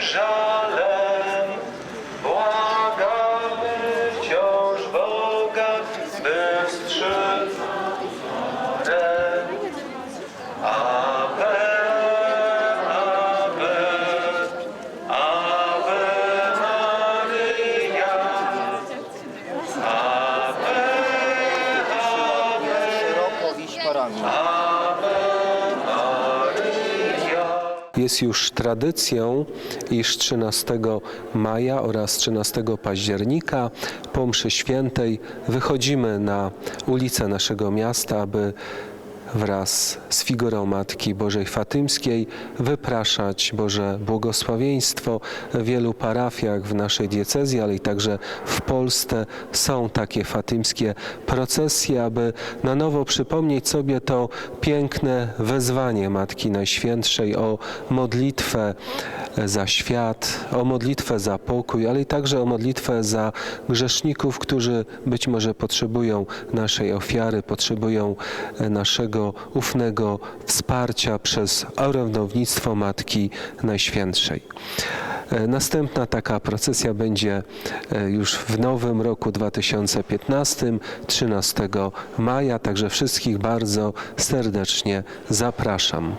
żalem, błagamy wciąż Boga, by wstrzymał ręk. Amen. Szeroko iść parami. Amen. Jest już tradycją, iż 13 maja oraz 13 października po mszy świętej wychodzimy na ulice naszego miasta, aby wraz z figurą Matki Bożej Fatymskiej wypraszać Boże błogosławieństwo. W wielu parafiach w naszej diecezji, ale i także w Polsce są takie fatymskie procesje, aby na nowo przypomnieć sobie to piękne wezwanie Matki Najświętszej o modlitwę za świat, o modlitwę za pokój, ale i także o modlitwę za grzeszników, którzy być może potrzebują naszej ofiary, potrzebują e, naszego ufnego wsparcia przez orędownictwo Matki Najświętszej. E, Następna taka procesja będzie e, już w nowym roku 2015, 13 maja, także wszystkich bardzo serdecznie zapraszam.